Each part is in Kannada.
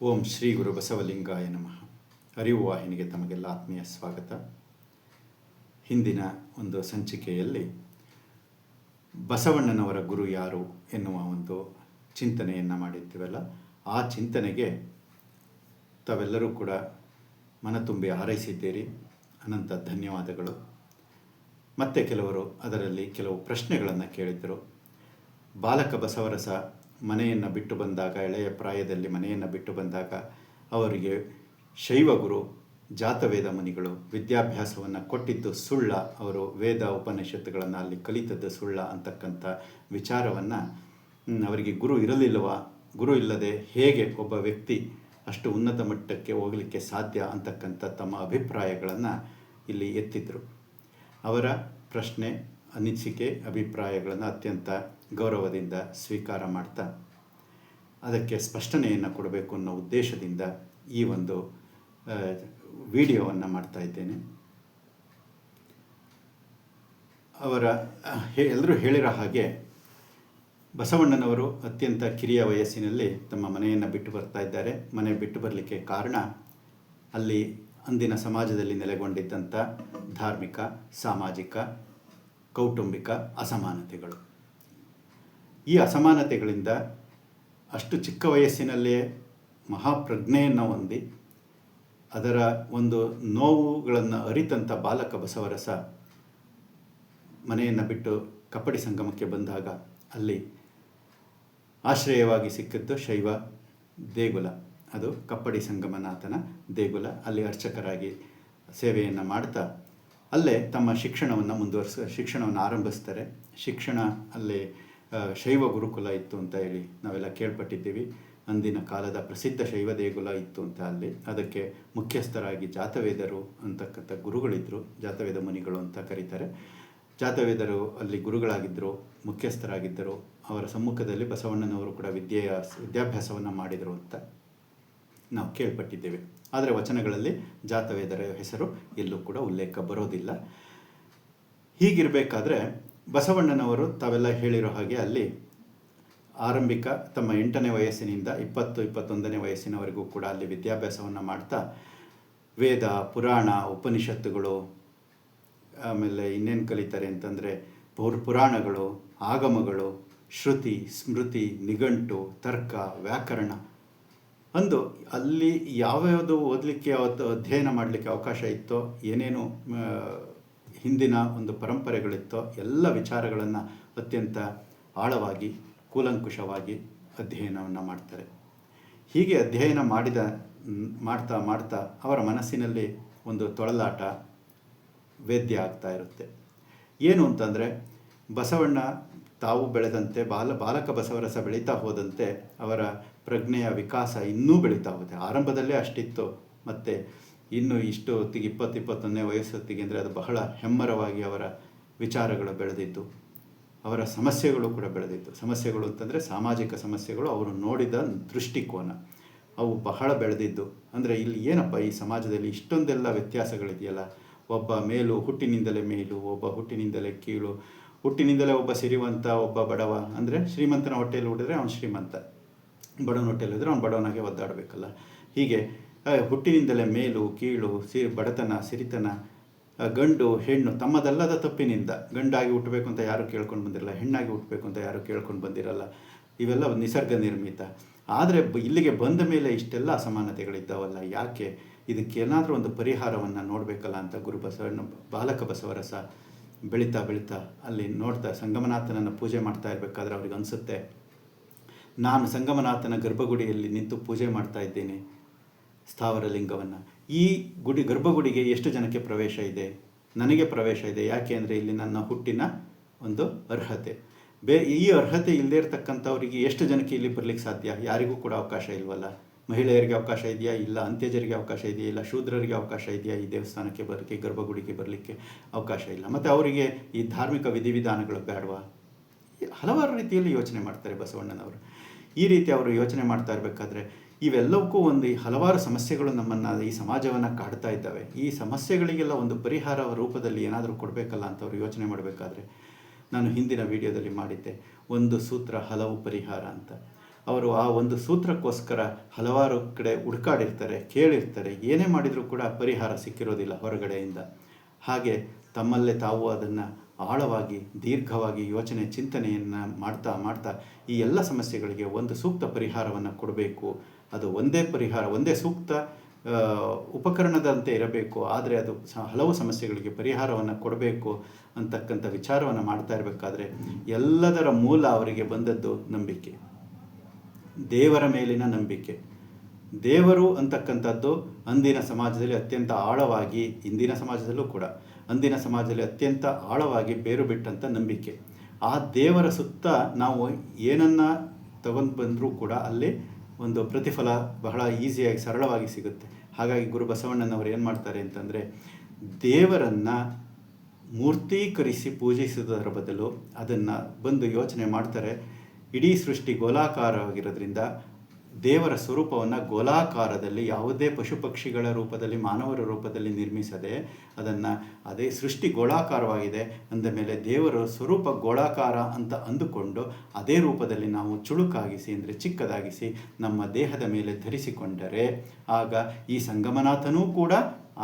ಓಂ ಶ್ರೀ ಗುರು ಬಸವಲಿಂಗಾಯ ನಮಃ. ಅರಿವು ವಾಹಿನಿಗೆ ತಮಗೆಲ್ಲ ಆತ್ಮೀಯ ಸ್ವಾಗತ. ಹಿಂದಿನ ಒಂದು ಸಂಚಿಕೆಯಲ್ಲಿ ಬಸವಣ್ಣನವರ ಗುರು ಯಾರು ಎನ್ನುವ ಒಂದು ಚಿಂತನೆಯನ್ನು ಮಾಡಿರ್ತೀವಲ್ಲ, ಆ ಚಿಂತನೆಗೆ ತಾವೆಲ್ಲರೂ ಕೂಡ ಮನ ತುಂಬಿ ಹಾರೈಸಿದ್ದೀರಿ. ಅನಂತ ಧನ್ಯವಾದಗಳು. ಮತ್ತೆ ಕೆಲವರು ಅದರಲ್ಲಿ ಕೆಲವು ಪ್ರಶ್ನೆಗಳನ್ನು ಕೇಳಿದ್ದರು ಬಾಲಕ ಬಸವರಸ ಮನೆಯನ್ನು ಬಿಟ್ಟು ಬಂದಾಗ, ಎಳೆಯ ಪ್ರಾಯದಲ್ಲಿ ಮನೆಯನ್ನು ಬಿಟ್ಟು ಬಂದಾಗ ಅವರಿಗೆ ಶೈವ ಗುರು, ಜಾತವೇದ ಮುನಿಗಳು ವಿದ್ಯಾಭ್ಯಾಸವನ್ನು ಕೊಟ್ಟಿದ್ದು ಸುಳ್ಳ. ಅವರು ವೇದ ಉಪನಿಷತ್ತುಗಳನ್ನು ಅಲ್ಲಿ ಕಲಿತದ್ದು ಸುಳ್ಳ ಅಂತಕ್ಕಂಥ ವಿಚಾರವನ್ನು ಅವರಿಗೆ ಗುರು ಇರಲಿಲ್ಲವಾ? ಗುರು ಇಲ್ಲದೆ ಹೇಗೆ ಒಬ್ಬ ವ್ಯಕ್ತಿ ಅಷ್ಟು ಉನ್ನತ ಮಟ್ಟಕ್ಕೆ ಹೋಗಲಿಕ್ಕೆ ಸಾಧ್ಯ? ಅಂತಕ್ಕಂಥ ತಮ್ಮ ಅಭಿಪ್ರಾಯಗಳನ್ನು ಇಲ್ಲಿ ಎತ್ತಿದ್ರು. ಅವರ ಪ್ರಶ್ನೆ, ಅನಿಸಿಕೆ, ಅಭಿಪ್ರಾಯಗಳನ್ನು ಅತ್ಯಂತ ಗೌರವದಿಂದ ಸ್ವೀಕಾರ ಮಾಡ್ತಾ ಅದಕ್ಕೆ ಸ್ಪಷ್ಟನೆಯನ್ನು ಕೊಡಬೇಕು ಅನ್ನೋ ಉದ್ದೇಶದಿಂದ ಈ ಒಂದು ವಿಡಿಯೋವನ್ನು ಮಾಡ್ತಾ ಇದ್ದೇನೆ. ಅವರ ಎಲ್ಲರೂ ಹೇಳಿರೋ ಹಾಗೆ ಬಸವಣ್ಣನವರು ಅತ್ಯಂತ ಕಿರಿಯ ವಯಸ್ಸಿನಲ್ಲಿ ತಮ್ಮ ಮನೆಯನ್ನು ಬಿಟ್ಟು ಬರ್ತಾ ಇದ್ದಾರೆ. ಮನೆ ಬಿಟ್ಟು ಬರಲಿಕ್ಕೆ ಕಾರಣ ಅಲ್ಲಿ ಅಂದಿನ ಸಮಾಜದಲ್ಲಿ ನೆಲೆಗೊಂಡಿದ್ದಂಥ ಧಾರ್ಮಿಕ, ಸಾಮಾಜಿಕ, ಕೌಟುಂಬಿಕ ಅಸಮಾನತೆಗಳು. ಈ ಅಸಮಾನತೆಗಳಿಂದ ಅಷ್ಟು ಚಿಕ್ಕ ವಯಸ್ಸಿನಲ್ಲೇ ಮಹಾಪ್ರಜ್ಞೆಯನ್ನು ಹೊಂದಿ ಅದರ ಒಂದು ನೋವುಗಳನ್ನು ಅರಿತಂಥ ಬಾಲಕ ಬಸವರಸ ಮನೆಯನ್ನು ಬಿಟ್ಟು ಕಪ್ಪಡಿ ಸಂಗಮಕ್ಕೆ ಬಂದಾಗ ಅಲ್ಲಿ ಆಶ್ರಯವಾಗಿ ಸಿಕ್ಕಿದ್ದು ಶೈವ ದೇಗುಲ. ಅದು ಕಪ್ಪಡಿ ಸಂಗಮನಾಥನ ದೇಗುಲ. ಅಲ್ಲಿ ಅರ್ಚಕರಾಗಿ ಸೇವೆಯನ್ನು ಮಾಡ್ತಾ ಅಲ್ಲೇ ತಮ್ಮ ಶಿಕ್ಷಣವನ್ನು ಮುಂದುವರಿಸ, ಶಿಕ್ಷಣವನ್ನು ಆರಂಭಿಸ್ತಾರೆ. ಶಿಕ್ಷಣ ಅಲ್ಲಿ ಶೈವ ಗುರುಕುಲ ಇತ್ತು ಅಂತ ಹೇಳಿ ನಾವೆಲ್ಲ ಕೇಳ್ಪಟ್ಟಿದ್ದೀವಿ. ಅಂದಿನ ಕಾಲದ ಪ್ರಸಿದ್ಧ ಶೈವ ದೇಗುಲ ಇತ್ತು ಅಂತ ಅಲ್ಲಿ. ಅದಕ್ಕೆ ಮುಖ್ಯಸ್ಥರಾಗಿ ಜಾತವೇದರು ಅಂತಕ್ಕಂಥ ಗುರುಗಳಿದ್ದರು ಜಾತವೇದ ಮುನಿಗಳು ಅಂತ ಕರೀತಾರೆ. ಜಾತವೇದರು ಅಲ್ಲಿ ಗುರುಗಳಾಗಿದ್ದರು ಮುಖ್ಯಸ್ಥರಾಗಿದ್ದರು. ಅವರ ಸಮ್ಮುಖದಲ್ಲಿ ಬಸವಣ್ಣನವರು ಕೂಡ ವಿದ್ಯೆಯ ವಿದ್ಯಾಭ್ಯಾಸವನ್ನು ಮಾಡಿದರು ಅಂತ ನಾವು ಕೇಳ್ಪಟ್ಟಿದ್ದೇವೆ. ಆದರೆ ವಚನಗಳಲ್ಲಿ ಜಾತವೇದರ ಹೆಸರು ಎಲ್ಲೂ ಕೂಡ ಉಲ್ಲೇಖ ಬರೋದಿಲ್ಲ. ಹೀಗಿರಬೇಕಾದ್ರೆ ಬಸವಣ್ಣನವರು ತಾವೆಲ್ಲ ಹೇಳಿರೋ ಹಾಗೆ ಅಲ್ಲಿ ಆರಂಭಿಕ ತಮ್ಮ ಎಂಟನೇ ವಯಸ್ಸಿನಿಂದ ಇಪ್ಪತ್ತು, ಇಪ್ಪತ್ತೊಂದನೇ ವಯಸ್ಸಿನವರೆಗೂ ಕೂಡ ಅಲ್ಲಿ ವಿದ್ಯಾಭ್ಯಾಸವನ್ನು ಮಾಡ್ತಾ ವೇದ, ಪುರಾಣ, ಉಪನಿಷತ್ತುಗಳು, ಆಮೇಲೆ ಇನ್ನೇನು ಕಲಿತಾರೆ ಅಂತಂದರೆ ಪೌರ್, ಪುರಾಣಗಳು, ಆಗಮಗಳು, ಶ್ರುತಿ, ಸ್ಮೃತಿ, ನಿಘಂಟು, ತರ್ಕ, ವ್ಯಾಕರಣ. ಅಂದು ಅಲ್ಲಿ ಯಾವ್ಯಾವುದು ಓದಲಿಕ್ಕೆ ಅವತ್ತು ಅಧ್ಯಯನ ಮಾಡಲಿಕ್ಕೆ ಅವಕಾಶ ಇತ್ತೋ, ಏನೇನು ಹಿಂದಿನ ಒಂದು ಪರಂಪರೆಗಳಿತ್ತೋ ಎಲ್ಲ ವಿಚಾರಗಳನ್ನು ಅತ್ಯಂತ ಆಳವಾಗಿ, ಕೂಲಂಕುಷವಾಗಿ ಅಧ್ಯಯನವನ್ನು ಮಾಡ್ತಾರೆ. ಹೀಗೆ ಅಧ್ಯಯನ ಮಾಡಿದ, ಮಾಡ್ತಾ ಮಾಡ್ತಾ ಅವರ ಮನಸ್ಸಿನಲ್ಲಿ ಒಂದು ತೊಳಲಾಟ ವೇದ್ಯ ಆಗ್ತಾ ಇರುತ್ತೆ. ಏನು ಅಂತಂದರೆ, ಬಸವಣ್ಣ ತಾವು ಬೆಳೆದಂತೆ, ಬಾಲ, ಬಾಲಕ ಬಸವರಸ ಬೆಳೀತಾ ಹೋದಂತೆ ಅವರ ಪ್ರಜ್ಞೆಯ ವಿಕಾಸ ಇನ್ನೂ ಬೆಳೀತಾ ಹೋಗುತ್ತೆ. ಆರಂಭದಲ್ಲೇ ಅಷ್ಟಿತ್ತು, ಮತ್ತು ಇನ್ನು ಇಷ್ಟು ಹೊತ್ತಿಗೆ ಇಪ್ಪತ್ತು ಇಪ್ಪತ್ತೊಂದನೇ ವಯಸ್ಸೊತ್ತಿಗೆ ಅಂದರೆ ಅದು ಬಹಳ ಹೆಮ್ಮರವಾಗಿ ಅವರ ವಿಚಾರಗಳು ಬೆಳೆದಿತ್ತು. ಅವರ ಸಮಸ್ಯೆಗಳು ಕೂಡ ಬೆಳೆದಿತ್ತು. ಸಮಸ್ಯೆಗಳು ಅಂತಂದರೆ ಸಾಮಾಜಿಕ ಸಮಸ್ಯೆಗಳು, ಅವರು ನೋಡಿದ ದೃಷ್ಟಿಕೋನ. ಅವು ಬಹಳ ಬೆಳೆದಿದ್ದು. ಅಂದರೆ ಇಲ್ಲಿ ಏನಪ್ಪ, ಈ ಸಮಾಜದಲ್ಲಿ ಇಷ್ಟೊಂದೆಲ್ಲ ವ್ಯತ್ಯಾಸಗಳಿದೆಯಲ್ಲ? ಒಬ್ಬ ಮೇಲು ಹುಟ್ಟಿನಿಂದಲೇ ಮೇಲು, ಒಬ್ಬ ಹುಟ್ಟಿನಿಂದಲೇ ಕೀಳು. ಹುಟ್ಟಿನಿಂದಲೇ ಒಬ್ಬ ಸಿರಿವಂತ, ಒಬ್ಬ ಬಡವ. ಅಂದರೆ ಶ್ರೀಮಂತನ ಹೊಟ್ಟೆಯಲ್ಲಿ ಹುಟ್ಟಿದ್ರೆ ಅವನು ಶ್ರೀಮಂತ. ಬಡವನ ಹೊಟ್ಟೆಯಲ್ಲಿ ಅವ್ನು ಬಡವನಾಗೆ ಒದ್ದಾಡಬೇಕಲ್ಲ. ಹೀಗೆ ಹುಟ್ಟಿನಿಂದಲೇ ಮೇಲು, ಕೀಳು ಸಿ ಬಡತನ, ಸಿರಿತನ ಗಂಡು, ಹೆಣ್ಣು ತಮ್ಮದಲ್ಲದ ತಪ್ಪಿನಿಂದ ಗಂಡಾಗಿ ಹುಟ್ಟಬೇಕು ಅಂತ ಯಾರು ಕೇಳ್ಕೊಂಡು ಬಂದಿರಲ್ಲ, ಹೆಣ್ಣಾಗಿ ಹುಟ್ಟಬೇಕು ಅಂತ ಯಾರು ಕೇಳ್ಕೊಂಡು ಬಂದಿರಲ್ಲ, ಇವೆಲ್ಲ ನಿಸರ್ಗ ನಿರ್ಮಿತ. ಆದರೆ ಇಲ್ಲಿಗೆ ಬಂದ ಮೇಲೆ ಇಷ್ಟೆಲ್ಲ ಅಸಮಾನತೆಗಳಿದ್ದಾವಲ್ಲ, ಯಾಕೆ? ಇದಕ್ಕೇನಾದರೂ ಒಂದು ಪರಿಹಾರವನ್ನು ನೋಡಬೇಕಲ್ಲ ಅಂತ ಗುರು ಬಸವಣ್ಣ, ಬಾಲಕ ಬಸವರಸ ಬೆಳೀತಾ ಬೆಳೀತಾ ಅಲ್ಲಿ ನೋಡ್ತಾ ಸಂಗಮನಾಥನನ್ನು ಪೂಜೆ ಮಾಡ್ತಾ ಇರಬೇಕಾದ್ರೆ ಅವ್ರಿಗೆ ಅನಿಸುತ್ತೆ, ನಾನು ಸಂಗಮನಾಥನ ಗರ್ಭಗುಡಿಯಲ್ಲಿ ನಿಂತು ಪೂಜೆ ಮಾಡ್ತಾ ಇದ್ದೇನೆ ಸ್ಥಾವರ ಲಿಂಗವನ್ನು ಈ ಗುಡಿ, ಗರ್ಭಗುಡಿಗೆ ಎಷ್ಟು ಜನಕ್ಕೆ ಪ್ರವೇಶ ಇದೆ? ನನಗೆ ಪ್ರವೇಶ ಇದೆ. ಯಾಕೆ ಅಂದರೆ ಇಲ್ಲಿ ನನ್ನ ಹುಟ್ಟಿನ ಒಂದು ಅರ್ಹತೆ. ಬೇ, ಈ ಅರ್ಹತೆ ಇಲ್ಲದೇ ಇರತಕ್ಕಂಥವರಿಗೆ ಎಷ್ಟು ಜನಕ್ಕೆ ಇಲ್ಲಿ ಬರಲಿಕ್ಕೆ ಸಾಧ್ಯ? ಯಾರಿಗೂ ಕೂಡ ಅವಕಾಶ ಇಲ್ವಲ್ಲ. ಮಹಿಳೆಯರಿಗೆ ಅವಕಾಶ ಇದೆಯಾ? ಇಲ್ಲ. ಅಂತ್ಯಜರಿಗೆ ಅವಕಾಶ ಇದೆಯಾ? ಇಲ್ಲ. ಶೂದ್ರರಿಗೆ ಅವಕಾಶ ಇದೆಯಾ? ಈ ದೇವಸ್ಥಾನಕ್ಕೆ ಬರಲಿಕ್ಕೆ, ಗರ್ಭಗುಡಿಗೆ ಬರಲಿಕ್ಕೆ ಅವಕಾಶ ಇಲ್ಲ. ಮತ್ತು ಅವರಿಗೆ ಈ ಧಾರ್ಮಿಕ ವಿಧಿವಿಧಾನಗಳು ಬೇಡವಾ? ಹಲವಾರು ರೀತಿಯಲ್ಲಿ ಯೋಚನೆ ಮಾಡ್ತಾರೆ ಬಸವಣ್ಣನವರು. ಈ ರೀತಿ ಅವರು ಯೋಚನೆ ಮಾಡ್ತಾ ಇರಬೇಕಾದ್ರೆ ಇವೆಲ್ಲವಕ್ಕೂ ಒಂದು ಹಲವಾರು ಸಮಸ್ಯೆಗಳು ನಮ್ಮನ್ನು ಈ ಸಮಾಜವನ್ನು ಕಾಡ್ತಾ ಇದ್ದಾವೆ. ಈ ಸಮಸ್ಯೆಗಳಿಗೆಲ್ಲ ಒಂದು ಪರಿಹಾರ ರೂಪದಲ್ಲಿ ಏನಾದರೂ ಕೊಡಬೇಕಲ್ಲ ಅಂತ ಅವರು ಯೋಚನೆ ಮಾಡಬೇಕಾದ್ರೆ ನಾನು ಹಿಂದಿನ ವಿಡಿಯೋದಲ್ಲಿ ಮಾಡಿದ್ದೆ, ಒಂದು ಸೂತ್ರ ಹಲವು ಪರಿಹಾರ ಅಂತ. ಅವರು ಆ ಒಂದು ಸೂತ್ರಕ್ಕೋಸ್ಕರ ಹಲವಾರು ಕಡೆ ಹುಡ್ಕಾಡಿರ್ತಾರೆ, ಕೇಳಿರ್ತಾರೆ, ಏನೇ ಮಾಡಿದರೂ ಕೂಡ ಪರಿಹಾರ ಸಿಕ್ಕಿರೋದಿಲ್ಲ ಹೊರಗಡೆಯಿಂದ. ಹಾಗೆ ತಮ್ಮಲ್ಲೇ ತಾವು ಅದನ್ನು ಆಳವಾಗಿ, ದೀರ್ಘವಾಗಿ ಯೋಚನೆ, ಚಿಂತನೆಯನ್ನು ಮಾಡ್ತಾ ಮಾಡ್ತಾ ಈ ಎಲ್ಲ ಸಮಸ್ಯೆಗಳಿಗೆ ಒಂದು ಸೂಕ್ತ ಪರಿಹಾರವನ್ನು ಕೊಡಬೇಕು ಅದು ಒಂದೇ ಪರಿಹಾರ, ಒಂದೇ ಸೂಕ್ತ ಉಪಕರಣದಂತೆ ಇರಬೇಕು. ಆದರೆ ಅದು ಸ, ಹಲವು ಸಮಸ್ಯೆಗಳಿಗೆ ಪರಿಹಾರವನ್ನು ಕೊಡಬೇಕು ಅಂತಕ್ಕಂಥ ವಿಚಾರವನ್ನು ಮಾಡ್ತಾ ಇರಬೇಕಾದ್ರೆ ಎಲ್ಲದರ ಮೂಲ ಅವರಿಗೆ ಬಂದದ್ದು ನಂಬಿಕೆ. ದೇವರ ಮೇಲಿನ ನಂಬಿಕೆ. ದೇವರು ಅಂತಕ್ಕಂಥದ್ದು ಅಂದಿನ ಸಮಾಜದಲ್ಲಿ ಅತ್ಯಂತ ಆಳವಾಗಿ, ಇಂದಿನ ಸಮಾಜದಲ್ಲೂ ಕೂಡ ಅಂದಿನ ಸಮಾಜದಲ್ಲಿ ಅತ್ಯಂತ ಆಳವಾಗಿ ಬೇರು ಬಿಟ್ಟಂಥ ನಂಬಿಕೆ. ಆ ದೇವರ ಸುತ್ತ ನಾವು ಏನನ್ನ ತಗೊಂಡು ಬಂದರೂ ಕೂಡ ಅಲ್ಲಿ ಒಂದು ಪ್ರತಿಫಲ ಬಹಳ ಈಸಿಯಾಗಿ ಸರಳವಾಗಿ ಸಿಗುತ್ತೆ. ಹಾಗಾಗಿ ಗುರು ಬಸವಣ್ಣನವರು ಏನು ಮಾಡ್ತಾರೆ ಅಂತಂದರೆ, ದೇವರನ್ನು ಮೂರ್ತೀಕರಿಸಿ ಪೂಜಿಸುವುದರ ಬದಲು ಅದನ್ನು ಬಂದು ಯೋಚನೆ ಮಾಡ್ತಾರೆ. ಇಡೀ ಸೃಷ್ಟಿ ಗೋಲಾಕಾರವಾಗಿರೋದ್ರಿಂದ ದೇವರ ಸ್ವರೂಪವನ್ನು ಗೋಲಾಕಾರದಲ್ಲಿ ಯಾವುದೇ ಪಶು ಪಕ್ಷಿಗಳ ರೂಪದಲ್ಲಿ, ಮಾನವರ ರೂಪದಲ್ಲಿ ನಿರ್ಮಿಸದೆ ಅದನ್ನು ಅದೇ ಸೃಷ್ಟಿ ಗೋಳಾಕಾರವಾಗಿದೆ ಅಂದ ಮೇಲೆ ದೇವರ ಸ್ವರೂಪ ಗೋಳಾಕಾರ ಅಂತ ಅಂದುಕೊಂಡು ಅದೇ ರೂಪದಲ್ಲಿ ನಾವು ಚುಳುಕಾಗಿಸಿ ಅಂದರೆ ಚಿಕ್ಕದಾಗಿಸಿ ನಮ್ಮ ದೇಹದ ಮೇಲೆ ಧರಿಸಿಕೊಂಡರೆ ಆಗ ಈ ಸಂಗಮನಾಥನೂ ಕೂಡ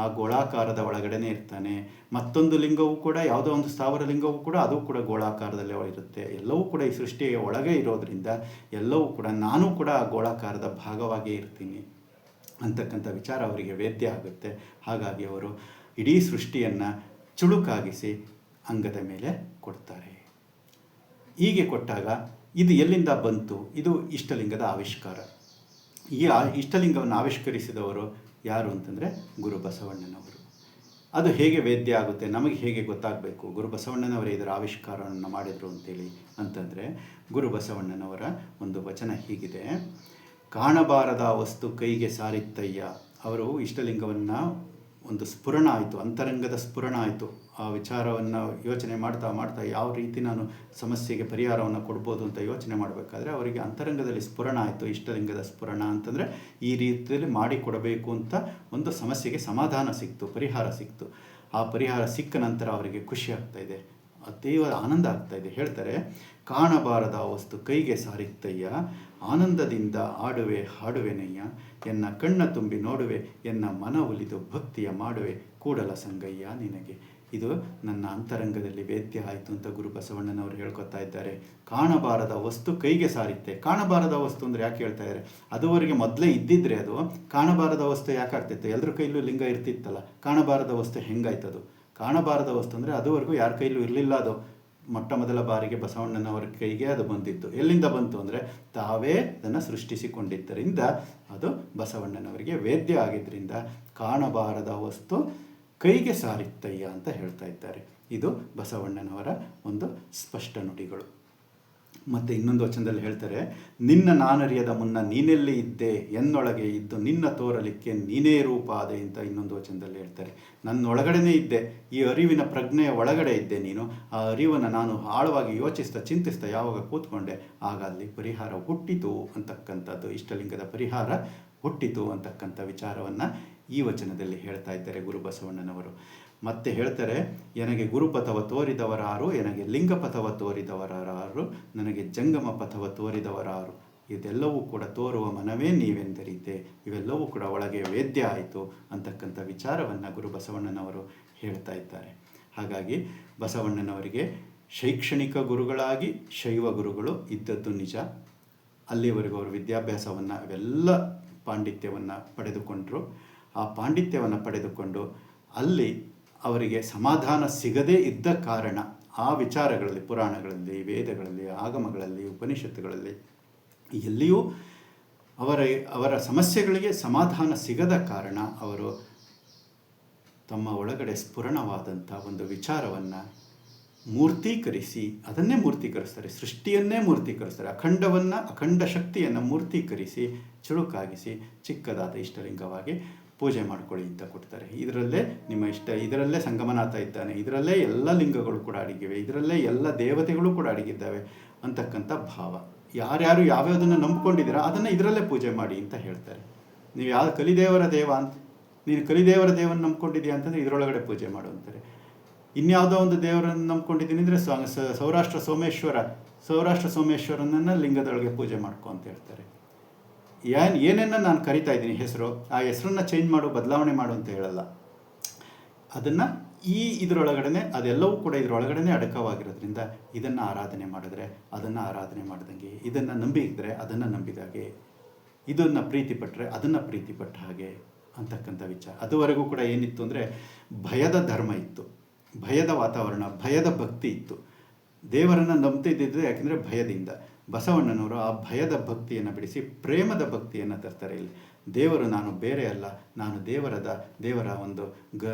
ಆ ಗೋಳಾಕಾರದ ಒಳಗಡೆನೇ ಇರ್ತಾನೆ. ಮತ್ತೊಂದು ಲಿಂಗವೂ ಕೂಡ, ಯಾವುದೋ ಒಂದು ಸ್ಥಾವರ ಲಿಂಗವು ಕೂಡ ಅದು ಕೂಡ ಗೋಳಾಕಾರದಲ್ಲೇ ಇರುತ್ತೆ. ಎಲ್ಲವೂ ಕೂಡ ಈ ಸೃಷ್ಟಿಯ ಒಳಗೆ ಇರೋದ್ರಿಂದ ಎಲ್ಲವೂ ಕೂಡ ನಾನು ಕೂಡ ಆ ಗೋಳಾಕಾರದ ಭಾಗವಾಗೇ ಇರ್ತೀನಿ ಅಂತಕ್ಕಂಥ ವಿಚಾರ ಅವರಿಗೆ ವೇದ್ಯ ಆಗುತ್ತೆ. ಹಾಗಾಗಿ ಅವರು ಇಡೀ ಸೃಷ್ಟಿಯನ್ನು ಚುಳುಕಾಗಿಸಿ ಅಂಗದ ಮೇಲೆ ಕೊಡ್ತಾರೆ. ಹೀಗೆ ಕೊಟ್ಟಾಗ ಇದು ಎಲ್ಲಿಂದ ಬಂತು? ಇದು ಇಷ್ಟಲಿಂಗದ ಆವಿಷ್ಕಾರ. ಈ ಇಷ್ಟಲಿಂಗವನ್ನು ಆವಿಷ್ಕರಿಸಿದವರು ಯಾರು ಅಂತಂದರೆ ಗುರು ಬಸವಣ್ಣನವರು. ಅದು ಹೇಗೆ ವೇದ್ಯ ಆಗುತ್ತೆ, ನಮಗೆ ಹೇಗೆ ಗೊತ್ತಾಗಬೇಕು? ಗುರು ಬಸವಣ್ಣನವರೇ ಇದರ ಆವಿಷ್ಕಾರವನ್ನು ಮಾಡಿದರು ಅಂತೇಳಿ ಅಂತಂದರೆ, ಗುರು ಬಸವಣ್ಣನವರ ಒಂದು ವಚನ ಹೀಗಿದೆ. ಕಾಣಬಾರದ ವಸ್ತು ಕೈಗೆ ಸಾರಿತ್ತಯ್ಯ. ಅವರು ಇಷ್ಟಲಿಂಗವನ್ನು ಒಂದು ಸ್ಫುರಣ ಆಯಿತು, ಅಂತರಂಗದ ಸ್ಫುರಣ ಆಯಿತು. ಆ ವಿಚಾರವನ್ನು ಯೋಚನೆ ಮಾಡ್ತಾ ಮಾಡ್ತಾ ಯಾವ ರೀತಿ ನಾನು ಸಮಸ್ಯೆಗೆ ಪರಿಹಾರವನ್ನು ಕೊಡ್ಬೋದು ಅಂತ ಯೋಚನೆ ಮಾಡಬೇಕಾದ್ರೆ ಅವರಿಗೆ ಅಂತರಂಗದಲ್ಲಿ ಸ್ಫುರಣ ಆಯಿತು, ಇಷ್ಟಲಿಂಗದ ಸ್ಫುರಣ ಅಂತಂದರೆ ಈ ರೀತಿಯಲ್ಲಿ ಮಾಡಿಕೊಡಬೇಕು ಅಂತ ಒಂದು ಸಮಸ್ಯೆಗೆ ಸಮಾಧಾನ ಸಿಕ್ತು, ಪರಿಹಾರ ಸಿಕ್ತು. ಆ ಪರಿಹಾರ ಸಿಕ್ಕ ನಂತರ ಅವರಿಗೆ ಖುಷಿ ಆಗ್ತಾ ಇದೆ, ಅತೀವ ಆನಂದ ಆಗ್ತಾ ಇದೆ. ಹೇಳ್ತಾರೆ, ಕಾಣಬಾರದ ವಸ್ತು ಕೈಗೆ ಸಾರಿತ್ತಯ್ಯ ಆನಂದದಿಂದ ಆಡುವೆ, ಹಾಡುವೆನಯ್ಯ. ಎನ್ನ ಕಣ್ಣ ತುಂಬಿ ನೋಡುವೆ, ಎನ್ನ ಮನ ಒಲಿದು ಭಕ್ತಿಯ ಮಾಡುವೆ. ಕೂಡಲ ಸಂಗಯ್ಯ ನಿನಗೆ. ಇದು ನನ್ನ ಅಂತರಂಗದಲ್ಲಿ ವೇದ್ಯ ಆಯಿತು ಅಂತ ಗುರು ಬಸವಣ್ಣನವರು ಹೇಳ್ಕೊತಾ ಇದ್ದಾರೆ. ಕಾಣಬಾರದ ವಸ್ತು ಕೈಗೆ ಸಾರಿತ್ತೆ. ಕಾಣಬಾರದ ವಸ್ತು ಅಂದರೆ ಯಾಕೆ ಹೇಳ್ತಾ ಇದ್ದಾರೆ? ಅದುವರೆಗೆ ಮೊದಲೇ ಇದ್ದಿದ್ರೆ ಅದು ಕಾಣಬಾರದ ವಸ್ತು ಯಾಕೆ ಆಗ್ತಿತ್ತು? ಎಲ್ಲರ ಕೈಲೂ ಲಿಂಗ ಇರ್ತಿತ್ತಲ್ಲ. ಕಾಣಬಾರದ ವಸ್ತು ಹೆಂಗಾಯ್ತದು? ಕಾಣಬಾರದ ವಸ್ತು ಅಂದರೆ ಅದುವರೆಗೂ ಯಾರ ಕೈಲೂ ಇರಲಿಲ್ಲ ಅದು. ಮೊಟ್ಟ ಮೊದಲ ಬಾರಿಗೆ ಬಸವಣ್ಣನವರ ಕೈಗೆ ಅದು ಬಂದಿತ್ತು. ಎಲ್ಲಿಂದ ಬಂತು ಅಂದರೆ ತಾವೇ ಅದನ್ನು ಸೃಷ್ಟಿಸಿಕೊಂಡಿದ್ದರಿಂದ ಅದು ಬಸವಣ್ಣನವರಿಗೆ ವೇದ್ಯ ಆಗಿದ್ದರಿಂದ ಕಾಣಬಾರದ ವಸ್ತು ಕೈಗೆ ಸಾರಿತ್ತಯ್ಯ ಅಂತ ಹೇಳ್ತಾ ಇದ್ದಾರೆ. ಇದು ಬಸವಣ್ಣನವರ ಒಂದು ಸ್ಪಷ್ಟ ನುಡಿಗಳು. ಮತ್ತು ಇನ್ನೊಂದು ವಚನದಲ್ಲಿ ಹೇಳ್ತಾರೆ, ನಿನ್ನ ನಾನರಿಯದ ಮುನ್ನ ನೀನೆಲ್ಲಿ ಇದ್ದೆ? ಎನ್ನೊಳಗೆ ಇದ್ದು ನಿನ್ನ ತೋರಲಿಕ್ಕೆ ನೀನೇ ರೂಪ ಆದೆ ಅಂತ ಇನ್ನೊಂದು ವಚನದಲ್ಲಿ ಹೇಳ್ತಾರೆ. ನನ್ನೊಳಗಡೆನೇ ಇದ್ದೆ, ಈ ಅರಿವಿನ ಪ್ರಜ್ಞೆಯ ಒಳಗಡೆ ಇದ್ದೆ ನೀನು. ಆ ಅರಿವನ್ನು ನಾನು ಆಳವಾಗಿ ಯೋಚಿಸ್ತಾ ಚಿಂತಿಸ್ತಾ ಯಾವಾಗ ಕೂತ್ಕೊಂಡೆ, ಆಗ ಅಲ್ಲಿ ಪರಿಹಾರ ಹುಟ್ಟಿತು ಅಂತಕ್ಕಂಥದ್ದು, ಇಷ್ಟಲಿಂಗದ ಪರಿಹಾರ ಹುಟ್ಟಿತು ಅಂತಕ್ಕಂಥ ವಿಚಾರವನ್ನು ಈ ವಚನದಲ್ಲಿ ಹೇಳ್ತಾ ಇದ್ದಾರೆ ಗುರು ಬಸವಣ್ಣನವರು. ಮತ್ತೆ ಹೇಳ್ತಾರೆ ನನಗೆ ಗುರುಪಥವ ತೋರಿದವರಾರು ನನಗೆ ಲಿಂಗಪಥವ ತೋರಿದವರಾರು, ನನಗೆ ಜಂಗಮ ಪಥವ ತೋರಿದವರಾರು. ಇದೆಲ್ಲವೂ ಕೂಡ ತೋರುವ ಮನವೇ ನೀವೆಂದರೀತೆ ಇವೆಲ್ಲವೂ ಕೂಡ ಒಳಗೆ ವೇದ್ಯ ಆಯಿತು ಅಂತಕ್ಕಂಥ ವಿಚಾರವನ್ನು ಗುರು ಬಸವಣ್ಣನವರು ಹೇಳ್ತಾ ಇದ್ದಾರೆ. ಹಾಗಾಗಿ ಬಸವಣ್ಣನವರಿಗೆ ಶೈಕ್ಷಣಿಕ ಗುರುಗಳಾಗಿ ಶೈವ ಗುರುಗಳು ಇದ್ದದ್ದು ನಿಜ. ಅಲ್ಲಿವರೆಗೂ ಅವರು ವಿದ್ಯಾಭ್ಯಾಸವನ್ನು, ಅವೆಲ್ಲ ಪಾಂಡಿತ್ಯವನ್ನು ಪಡೆದುಕೊಂಡರು. ಆ ಪಾಂಡಿತ್ಯವನ್ನು ಪಡೆದುಕೊಂಡು ಅಲ್ಲಿ ಅವರಿಗೆ ಸಮಾಧಾನ ಸಿಗದೇ ಇದ್ದ ಕಾರಣ ಆ ವಿಚಾರಗಳಲ್ಲಿ, ಪುರಾಣಗಳಲ್ಲಿ, ವೇದಗಳಲ್ಲಿ, ಆಗಮಗಳಲ್ಲಿ, ಉಪನಿಷತ್ತುಗಳಲ್ಲಿ ಎಲ್ಲಿಯೂ ಅವರ ಅವರ ಸಮಸ್ಯೆಗಳಿಗೆ ಸಮಾಧಾನ ಸಿಗದ ಕಾರಣ ಅವರು ತಮ್ಮ ಒಳಗಡೆ ಸ್ಫುರಣವಾದಂಥ ಒಂದು ವಿಚಾರವನ್ನು ಮೂರ್ತೀಕರಿಸಿ ಅದನ್ನೇ ಮೂರ್ತೀಕರಿಸ್ತಾರೆ, ಸೃಷ್ಟಿಯನ್ನೇ ಮೂರ್ತೀಕರಿಸ್ತಾರೆ, ಅಖಂಡವನ್ನು, ಅಖಂಡ ಶಕ್ತಿಯನ್ನು ಮೂರ್ತೀಕರಿಸಿ, ಚುರುಕಾಗಿಸಿ ಚಿಕ್ಕದಾದ ಇಷ್ಟಲಿಂಗವಾಗಿ ಪೂಜೆ ಮಾಡ್ಕೊಳ್ಳಿ ಅಂತ ಕೊಡ್ತಾರೆ. ಇದರಲ್ಲೇ ನಿಮ್ಮ ಇಷ್ಟ, ಇದರಲ್ಲೇ ಸಂಗಮನಾಥ ಇದ್ದಾನೆ, ಇದರಲ್ಲೇ ಎಲ್ಲ ಲಿಂಗಗಳು ಕೂಡ ಅಡಗಿವೆ, ಇದರಲ್ಲೇ ಎಲ್ಲ ದೇವತೆಗಳು ಕೂಡ ಅಡಗಿದ್ದಾವೆ ಅಂತಕ್ಕಂಥ ಭಾವ. ಯಾರ್ಯಾರು ಯಾವ್ಯಾವುದನ್ನು ನಂಬ್ಕೊಂಡಿದ್ದೀರಾ ಅದನ್ನು ಇದರಲ್ಲೇ ಪೂಜೆ ಮಾಡಿ ಅಂತ ಹೇಳ್ತಾರೆ. ನೀವು ಯಾವ ಕಲಿದೇವರ ದೇವ ಅಂತ, ನೀನು ಕಲಿದೇವರ ದೇವನ ನಂಬ್ಕೊಂಡಿದ್ಯಾ ಅಂತಂದರೆ ಇದರೊಳಗಡೆ ಪೂಜೆ ಮಾಡು ಅಂತಾರೆ. ಇನ್ಯಾವುದೋ ಒಂದು ದೇವರನ್ನು ನಂಬ್ಕೊಂಡಿದ್ದೀನಿ ಅಂದರೆ ಸೌರಾಷ್ಟ್ರ ಸೋಮೇಶ್ವರ, ಸೌರಾಷ್ಟ್ರ ಸೋಮೇಶ್ವರನನ್ನು ಲಿಂಗದೊಳಗೆ ಪೂಜೆ ಮಾಡ್ಕೊ ಅಂತ ಹೇಳ್ತಾರೆ. ಏನ್ ಏನೇನ ನಾನು ಕರಿತಾ ಇದ್ದೀನಿ ಹೆಸರು, ಆ ಹೆಸರನ್ನ ಚೇಂಜ್ ಮಾಡು, ಬದಲಾವಣೆ ಮಾಡು ಅಂತ ಹೇಳಲ್ಲ. ಅದನ್ನು ಈ ಇದರೊಳಗಡೆ ಅದೆಲ್ಲವೂ ಕೂಡ ಇದರೊಳಗಡೆ ಅಡಕವಾಗಿರೋದ್ರಿಂದ ಇದನ್ನು ಆರಾಧನೆ ಮಾಡಿದ್ರೆ, ಅದನ್ನು ಆರಾಧನೆ ಮಾಡಿದಂಗೆ, ಇದನ್ನು ನಂಬಿದ್ರೆ ಅದನ್ನು ನಂಬಿದಾಗೆ ಇದನ್ನು ಪ್ರೀತಿಪಟ್ಟರೆ ಅದನ್ನು ಪ್ರೀತಿಪಟ್ಟ ಹಾಗೆ ಅಂತಕ್ಕಂಥ ವಿಚಾರ. ಅದುವರೆಗೂ ಕೂಡ ಏನಿತ್ತು ಅಂದರೆ, ಭಯದ ಧರ್ಮ ಇತ್ತು. ಭಯದ ವಾತಾವರಣ, ಭಯದ ಭಕ್ತಿ ಇತ್ತು. ದೇವರನ್ನು ನಂಬ್ತಿದ್ದಿದ್ದು ಯಾಕೆಂದರೆ ಭಯದಿಂದ. ಬಸವಣ್ಣನವರು ಆ ಭಯದ ಭಕ್ತಿಯನ್ನು ಬಿಡಿಸಿ ಪ್ರೇಮದ ಭಕ್ತಿಯನ್ನು ತರ್ತಾರೆ ಇಲ್ಲಿ. ದೇವರು ನಾನು ಬೇರೆ ಅಲ್ಲ, ನಾನು ದೇವರದ, ದೇವರ ಒಂದು ಗ,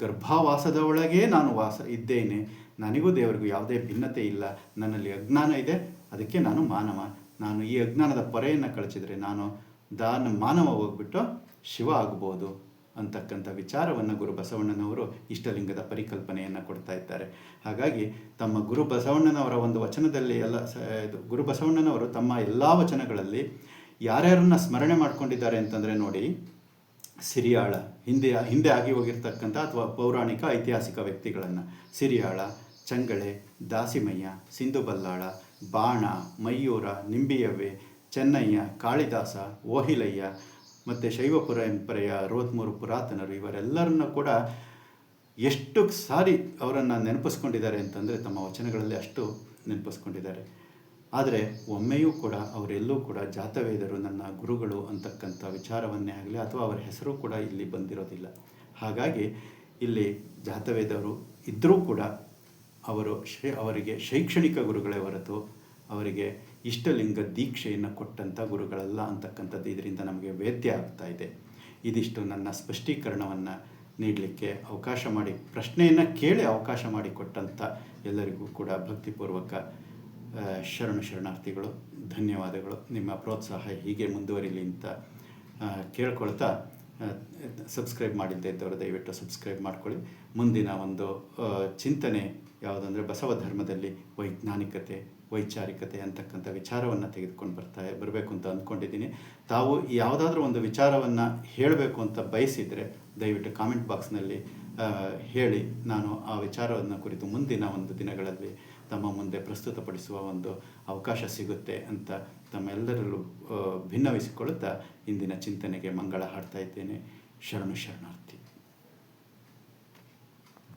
ಗರ್ಭಾವಾಸದ ಒಳಗೇ ನಾನು ವಾಸ, ಇದ್ದೇನೆ. ನನಗೂ ದೇವರಿಗೂ ಯಾವುದೇ ಭಿನ್ನತೆ ಇಲ್ಲ. ನನ್ನಲ್ಲಿ ಅಜ್ಞಾನ ಇದೆ. ಅದಕ್ಕೆ ನಾನು ಮಾನವ. ನಾನು ಈ ಅಜ್ಞಾನದ ಪೊರೆಯನ್ನು ಕಳಚಿದರೆ ನಾನು ದಾನ, ಮಾನವ ಹೋಗ್ಬಿಟ್ಟು ಶಿವ ಆಗ್ಬೋದು. ಅಂತಕ್ಕಂಥ ವಿಚಾರವನ್ನು ಗುರು ಬಸವಣ್ಣನವರು ಇಷ್ಟಲಿಂಗದ ಪರಿಕಲ್ಪನೆಯನ್ನು ಕೊಡ್ತಾ ಇದ್ದಾರೆ. ಹಾಗಾಗಿ ತಮ್ಮ ಗುರು ಬಸವಣ್ಣನವರ ಒಂದು ವಚನದಲ್ಲಿ ಎಲ್ಲ ಸ ಗುರು ಬಸವಣ್ಣನವರು ತಮ್ಮ ಎಲ್ಲ ವಚನಗಳಲ್ಲಿ ಯಾರ್ಯಾರನ್ನ ಸ್ಮರಣೆ ಮಾಡ್ಕೊಂಡಿದ್ದಾರೆ ಅಂತಂದರೆ ನೋಡಿ, ಸಿರಿಯಾಳ, ಹಿಂದೆ ಹಿಂದೆ ಆಗಿ ಹೋಗಿರ್ತಕ್ಕಂಥ ಅಥವಾ ಪೌರಾಣಿಕ ಐತಿಹಾಸಿಕ ವ್ಯಕ್ತಿಗಳನ್ನು ಸಿರಿಯಾಳ, ಚಂಗಳೆ, ದಾಸಿಮಯ್ಯ, ಸಿಂಧು ಬಲ್ಲಾಳ, ಬಾಣ, ಮಯೂರ, ನಿಂಬಿಯವ್ವೆ, ಚೆನ್ನಯ್ಯ, ಕಾಳಿದಾಸ, ಓಹಿಲಯ್ಯ ಮತ್ತು ಶೈವ ಪರಂಪರೆಯ ಅರವತ್ತ್ಮೂರು ಪುರಾತನರು ಇವರೆಲ್ಲರನ್ನ ಕೂಡ ಎಷ್ಟು ಸಾರಿ ಅವರನ್ನು ನೆನಪಿಸ್ಕೊಂಡಿದ್ದಾರೆ ಅಂತಂದರೆ ತಮ್ಮ ವಚನಗಳಲ್ಲಿ ಅಷ್ಟು ನೆನಪಿಸ್ಕೊಂಡಿದ್ದಾರೆ. ಆದರೆ ಒಮ್ಮೆಯೂ ಕೂಡ ಅವರೆಲ್ಲೂ ಕೂಡ ಜಾತವೇದರು ನನ್ನ ಗುರುಗಳು ಅಂತಕ್ಕಂಥ ವಿಚಾರವನ್ನೇ ಆಗಲಿ ಅಥವಾ ಅವರ ಹೆಸರು ಕೂಡ ಇಲ್ಲಿ ಬಂದಿರೋದಿಲ್ಲ. ಹಾಗಾಗಿ ಇಲ್ಲಿ ಜಾತವೇದವರು ಇದ್ದರೂ ಕೂಡ ಅವರು ಶೈ ಅವರಿಗೆ ಶೈಕ್ಷಣಿಕ ಗುರುಗಳೇ ಹೊರತು ಅವರಿಗೆ ಇಷ್ಟಲಿಂಗ ದೀಕ್ಷೆಯನ್ನು ಕೊಟ್ಟಂಥ ಗುರುಗಳಲ್ಲ ಅಂತಕ್ಕಂಥದ್ದು ಇದರಿಂದ ನಮಗೆ ವೇದ್ಯ ಆಗ್ತಾ ಇದೆ. ಇದಿಷ್ಟು ನನ್ನ ಸ್ಪಷ್ಟೀಕರಣವನ್ನು ನೀಡಲಿಕ್ಕೆ ಅವಕಾಶ ಮಾಡಿ, ಪ್ರಶ್ನೆಯನ್ನು ಕೇಳಿ ಅವಕಾಶ ಮಾಡಿಕೊಟ್ಟಂಥ ಎಲ್ಲರಿಗೂ ಕೂಡ ಭಕ್ತಿಪೂರ್ವಕ ಶರಣ ಶರಣು ಶರಣಾರ್ಥಿಗಳು, ಧನ್ಯವಾದಗಳು. ನಿಮ್ಮ ಪ್ರೋತ್ಸಾಹ ಹೀಗೆ ಮುಂದುವರಿಲಿ ಅಂತ ಕೇಳ್ಕೊಳ್ತಾ ಸಬ್ಸ್ಕ್ರೈಬ್ ಮಾಡಿದ್ದೆ ಇದ್ದವರು ದಯವಿಟ್ಟು ಸಬ್ಸ್ಕ್ರೈಬ್ ಮಾಡ್ಕೊಳ್ಳಿ. ಮುಂದಿನ ಒಂದು ಚಿಂತನೆ ಯಾವುದಂದರೆ ಬಸವ ಧರ್ಮದಲ್ಲಿ ವೈಜ್ಞಾನಿಕತೆ ವೈಚಾರಿಕತೆ ಅಂತಕ್ಕಂಥ ವಿಚಾರವನ್ನು ತೆಗೆದುಕೊಂಡು ಬರ್ತಾ ಬರಬೇಕು ಅಂತ ಅಂದ್ಕೊಂಡಿದ್ದೀನಿ. ತಾವು ಯಾವುದಾದ್ರೂ ಒಂದು ವಿಚಾರವನ್ನು ಹೇಳಬೇಕು ಅಂತ ಬಯಸಿದರೆ ದಯವಿಟ್ಟು ಕಾಮೆಂಟ್ ಬಾಕ್ಸ್ನಲ್ಲಿ ಹೇಳಿ. ನಾನು ಆ ವಿಚಾರವನ್ನು ಕುರಿತು ಮುಂದಿನ ಒಂದು ದಿನಗಳಲ್ಲಿ ತಮ್ಮ ಮುಂದೆ ಪ್ರಸ್ತುತಪಡಿಸುವ ಒಂದು ಅವಕಾಶ ಸಿಗುತ್ತೆ ಅಂತ ತಮ್ಮೆಲ್ಲರಲ್ಲೂ ಭಿನ್ನವಹಿಸಿಕೊಳ್ಳುತ್ತಾ ಇಂದಿನ ಚಿಂತನೆಗೆ ಮಂಗಳ ಹಾಡ್ತಾ ಇದ್ದೇನೆ. ಶರಣು ಶರಣಾರ್ಥಿ.